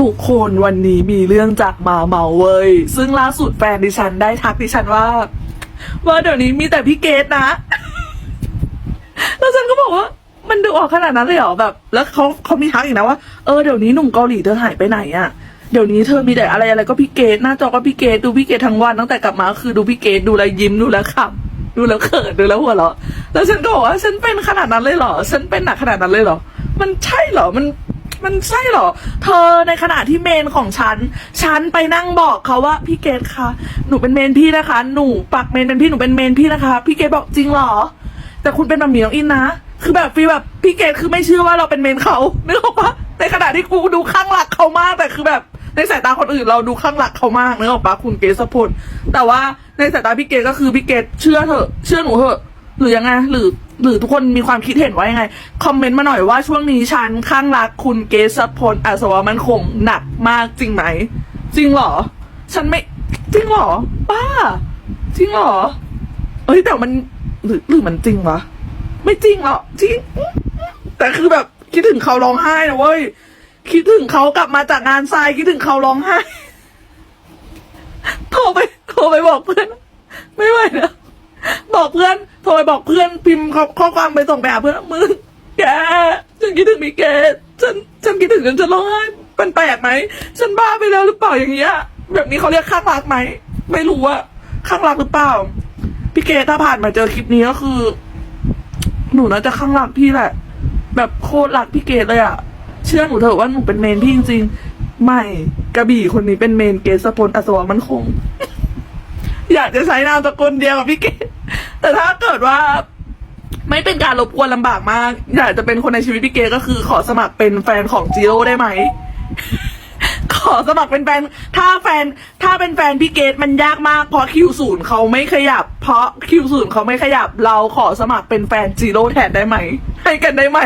ทุกคนวันนี้มีเรื่องจากมาเมาเว้ย ซึ่งล่าสุดแฟนดิฉันได้ทักดิฉันว่า ว่าเดี๋ยวนี้มีแต่พี่เกดนะ แล้วฉันก็บอกว่า มันดูออกขนาดนั้นเลยเหรอแบบ แล้วเขาเขามีทักอีกนะว่าเออเดี๋ยวนี้หนุ่มเกาหลีเธอหายไปไหนอะเดี๋ยวนี้เธอมีแต่อะไรอะไรก็พี่เกดหน้าจอก็พี่เกดดูพี่เกดทั้งวันตั้งแต่กลับมาคือดูพี่เกดดูแลยิ้มดูแลขำดูแล้วเขินดูแล้วหัวเราะแล้วฉันก็บอกว่าฉันเป็นขนาดนั้นเลยเหรอ ฉันเป็นหนักขนาดนั้นเลยเหรอ มันใช่เหรอมัน มันใช่เหรอ เธอในขณะที่เมนของฉัน ฉันไปนั่งบอกเขาว่าพี่เกดคะหนูเป็นเมนพี่นะคะ หนูปักเมนเป็นพี่หนูเป็นเมนพี่นะคะ พี่เกดบอกจริงเหรอ แต่คุณเป็นแบบหมีน้องอินนะคือแบบฟีแบบพี่เกดคือไม่เชื่อว่าเราเป็นเมนเขานึกออกปะในขณะที่กูดูข้างหลักเขามากแต่คือแบบในสายตาคนอื่นเราดูข้างหลักเขามากนึกออกปะคุณเกดสพลแต่ว่าในสายตาพี่เกดก็คือพี่เกดเชื่อเถอะ เชื่อหนูเถอะ หรือยังไงหรือ หรือทุกคนมีความคิดเห็นว่ายังไง คอมเมนต์มาหน่อยว่าช่วงนี้ฉันข้างรักคุณเกสพลอัศวมันคงหนักมากจริงไหม จริงเหรอ ฉันไม่ จริงเหรอป้า จริงเหรอ เอ้ยแต่มันหรือหรือมันจริงวะไม่จริงหรอกจริง แต่คือแบบคิดถึงเขาร้องไห้นะเว้ยคิดถึงเขากลับมาจากงานทรายคิดถึงเขาร้องไห้ โทรไปโทรไปบอกเพื่อน ไม่ไหวแล้วบอกเพื่อน โทรไปบอกเพื่อนพิมพ์ข้อความไปส่งไปหาเพื่อนมึงแกฉันคิดถึงมีแกฉันฉันคิดถึงจนจะร้องไห้มันแปลกไหมฉันบ้าไปแล้วหรือเปล่าอย่างเงี้ยแบบนี้เขาเรียกข้างรักไหมไม่รู้ว่าข้างรักหรือเปล่า พี่เกถ้าผ่านมาเจอคลิปนี้ก็คือ หนูน่าจะข้างรักพี่แหละ แบบโคตรรักพี่เกเลยอะเชื่อหนูเถอะว่าหนูเป็นเมนพี่จริงๆไม่กระบี่คนนี้เป็นเมนเกสพลอัศวมันคง อยากจะใช้นามสกุลเดียวกับพี่เกดแต่ถ้าเกิดว่า ไม่เป็นการรบกวนลำบากมาก อยากจะเป็นคนในชีวิตพี่เกดก็คือขอสมัครเป็นแฟนของจีโร่ได้ไหม ขอสมัครเป็นแฟน ถ้าแฟน ถ้าเป็นแฟนพี่เกดมันยากมากเพราะคิวศูนย์เขาไม่ขยับ เพราะคิวศูนย์เขาไม่ขยับ เราขอสมัครเป็นแฟนจีโร่แทนได้ไหม ให้กันได้ไหม